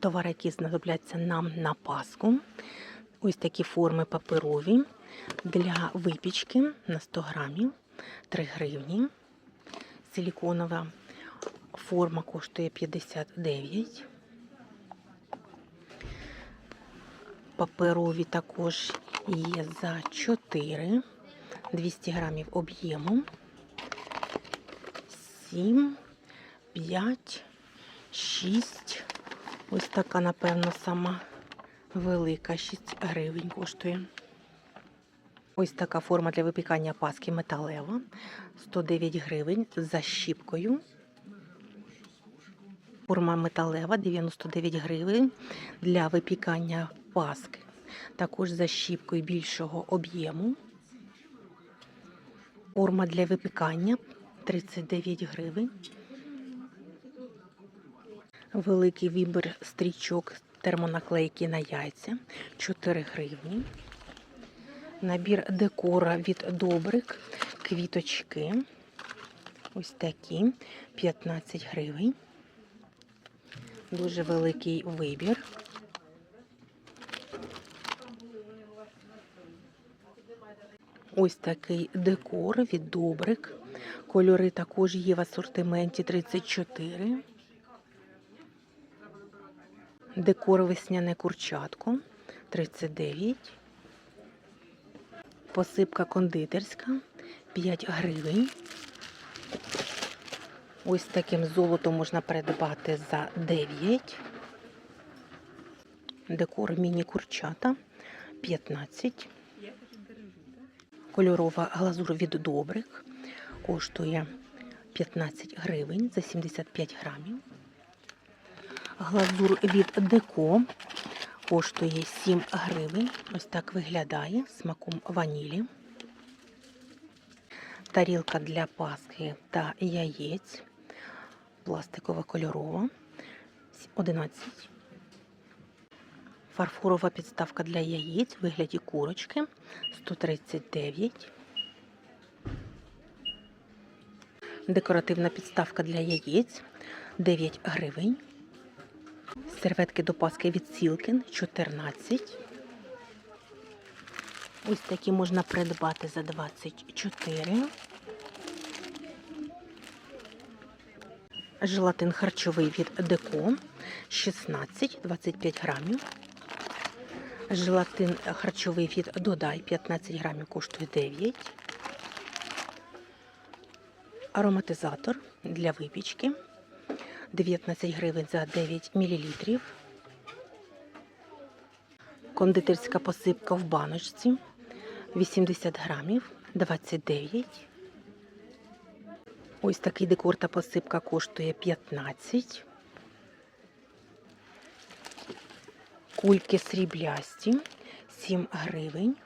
Товари, які знадобляться нам на Пасху. Ось такі форми паперові для випічки на 100 грамів 3 гривні. Силіконова форма коштує 59. Паперові також є за 4, 200 грамів об'єму. 7, 5, 6. Ось така, напевно, сама велика 6 гривень коштує. Ось така форма для випікання паски металева. 109 гривень з защіпкою. Форма металева 99 гривень для випікання паски. Також з защіпкою більшого об'єму. Форма для випікання 39 гривень. Великий вибір стрічок термонаклейки на яйця 4 гривні. Набір декора від Добрик, квіточки. Ось такі 15 гривень. Дуже великий вибір. Ось такий декор від Добрик. Кольори також є в асортименті 34. Декор весняне курчатко 39. Посипка кондитерська 5 гривень. Ось таким золотом можна придбати за 9. Декор міні-курчата 15. Кольорова глазур від Добрик коштує 15 гривень за 75 грамів. Глазур від Деко коштує 7 гривень. Ось так виглядає смаком ванілі. Тарілка для паски та яєць. Пластикова кольорова. 11. Фарфорова підставка для яєць в вигляді курочки 139. Декоративна підставка для яєць 9 гривень. Серветки до паски від Сілкін 14. Ось такі можна придбати за 24. Желатин харчовий від Деко 16-25 грамів. Желатин харчовий від Додай 15 грамів коштує 9. Ароматизатор для випічки 19 гривень за 9 мл. Кондитерська посипка в баночці 80 грамів 29. Ось такий декор та посипка коштує 15. Кульки сріблясті 7 гривень.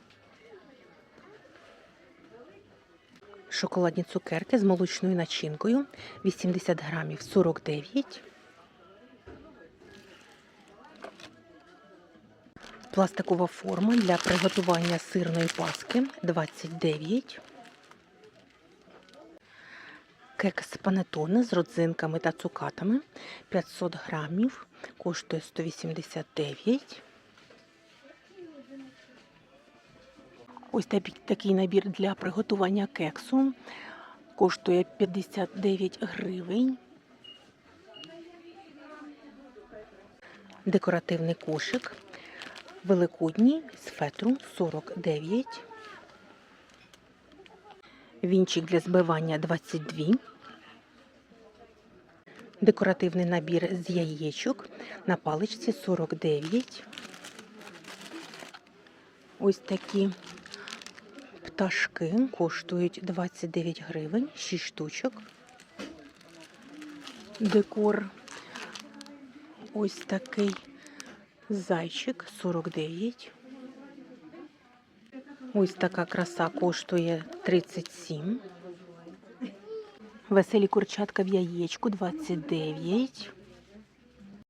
Шоколадні цукерки з молочною начинкою 80 грамів 49. Пластикова форма для приготування сирної паски 29. Кекс панетоне з родзинками та цукатами 500 грамів, коштує 189. Ось такий набір для приготування кексу коштує 59 гривень. Декоративний кошик великодній з фетру 49. Вінчик для збивання 22. Декоративний набір з яєчок на паличці 49. Ось такі пташки коштують 29 гривень, 6 штучок. Декор ось такий зайчик 49. Ось така краса коштує 37. Веселі курчатка в яєчку 29.